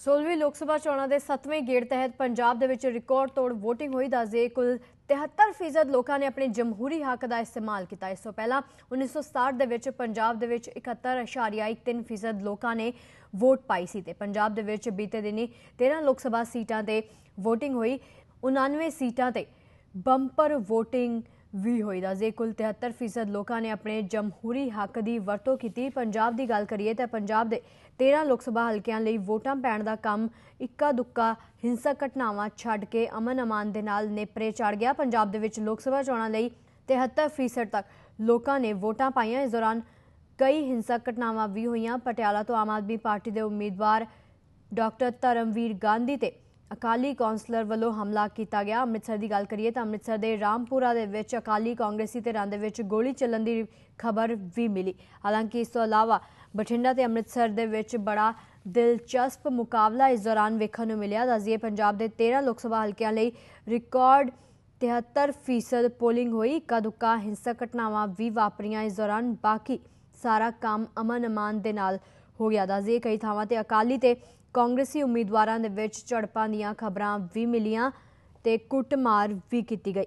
16ਵੀਂ ਲੋਕ ਸਭਾ ਚੋਣਾਂ ਦੇ 7ਵੇਂ ਗੇੜ ਤਹਿਤ ਪੰਜਾਬ ਦੇ ਵਿੱਚ ਰਿਕਾਰਡ ਤੋੜ VOTING ਹੋਈ ਦੱਸਦੇ ਕੁੱਲ 73% ਲੋਕਾਂ ਨੇ ਆਪਣੇ ਜਮਹੂਰੀ ਹੱਕ ਦਾ ਇਸਤੇਮਾਲ ਕੀਤਾ। ਇਸ ਤੋਂ ਪਹਿਲਾਂ 1967 ਦੇ ਵਿੱਚ ਪੰਜਾਬ ਦੇ ਵਿੱਚ 71.13% ਲੋਕਾਂ ਨੇ ਵੋਟ ਪਾਈ ਸੀ ਤੇ ਪੰਜਾਬ ਦੇ ਵਿੱਚ ਬੀਤੇ ਦਿਨੀ 13 ਲੋਕ ਸਭਾ ਸੀਟਾਂ ਤੇ VOTING ਹੋਈ। 99 ਸੀਟਾਂ ਤੇ ਬੰਪਰ VOTING ਵੀ ਹੋਈ ਦਾ ਜੇ ਕੁੱਲ 73% ਲੋਕਾਂ ਨੇ ਆਪਣੇ ਜਮਹੂਰੀ ਹੱਕ ਦੀ ਵਰਤੋਂ ਕੀਤੀ। ਪੰਜਾਬ ਦੀ ਗੱਲ ਕਰੀਏ ਤਾਂ ਪੰਜਾਬ ਦੇ 13 ਲੋਕ ਸਭਾ ਹਲਕਿਆਂ ਲਈ ਵੋਟਾਂ ਪੈਣ ਦਾ ਕੰਮ ਇੱਕਾ ਦੁੱਕਾ ਹਿੰਸਕ ਘਟਨਾਵਾਂ ਛੱਡ ਕੇ ਅਮਨ ਅਮਾਨ ਦੇ ਨਾਲ ਨੇਪਰੇ ਚੜ ਗਿਆ। ਪੰਜਾਬ ਦੇ ਵਿੱਚ ਲੋਕ ਸਭਾ ਚੋਣਾਂ ਲਈ 73% ਤੱਕ ਲੋਕਾਂ ਨੇ ਵੋਟਾਂ ਪਾਈਆਂ। ਇਸ ਦੌਰਾਨ ਕਈ ਹਿੰਸਕ ਘਟਨਾਵਾਂ ਵੀ ਹੋਈਆਂ। ਪਟਿਆਲਾ ਤੋਂ ਆਮ ਆਦਮੀ ਪਾਰਟੀ ਦੇ ਉਮੀਦਵਾਰ ਡਾਕਟਰ ਧਰਮਵੀਰ ਗਾਂਧੀ ਤੇ ਅਕਾਲੀ ਕੌਂਸਲਰ ਵੱਲੋਂ ਹਮਲਾ ਕੀਤਾ ਗਿਆ। ਅੰਮ੍ਰਿਤਸਰ ਦੀ ਗੱਲ ਕਰੀਏ ਤਾਂ ਅੰਮ੍ਰਿਤਸਰ ਦੇ ਰਾਮਪੁਰਾ ਦੇ ਵਿੱਚ ਅਕਾਲੀ ਕਾਂਗਰਸੀ ਧਿਰਾਂ ਦੇ ਵਿੱਚ ਗੋਲੀ ਚੱਲਣ ਦੀ ਖਬਰ ਵੀ ਮਿਲੀ। ਹਾਲਾਂਕਿ ਇਸ ਤੋਂ ਇਲਾਵਾ ਬਠਿੰਡਾ ਤੇ ਅੰਮ੍ਰਿਤਸਰ ਦੇ ਵਿੱਚ ਬੜਾ ਦਿਲਚਸਪ ਮੁਕਾਬਲਾ ਇਸ ਦੌਰਾਨ ਵੇਖਣ ਨੂੰ ਮਿਲਿਆ। ਦੱਸਦੀਏ, ਪੰਜਾਬ ਦੇ 13 ਲੋਕ ਸਭਾ ਹਲਕਿਆਂ ਲਈ ਰਿਕਾਰਡ 73% ਪੋਲਿੰਗ ਹੋਈ। ਇੱਕਾ ਦੁੱਕਾ ਹਿੰਸਕ ਘਟਨਾਵਾਂ ਵੀ ਵਾਪਰੀਆਂ। ਇਸ ਦੌਰਾਨ ਬਾਕੀ ਸਾਰਾ ਕੰਮ ਅਮਨ ਅਮਾਨ ਦੇ ਨਾਲ ਹੋ ਗਿਆ। ਦੱਸਦੀਏ, ਕਈ ਥਾਵਾਂ ਤੇ ਅਕਾਲੀ ਤੇ ਕਾਂਗਰਸੀ ਉਮੀਦਵਾਰਾਂ ਦੇ ਵਿੱਚ ਝੜਪਾਂ ਦੀਆਂ ਖਬਰਾਂ ਵੀ ਮਿਲੀਆਂ ਤੇ ਕੁੱਟਮਾਰ ਵੀ ਕੀਤੀ ਗਈ।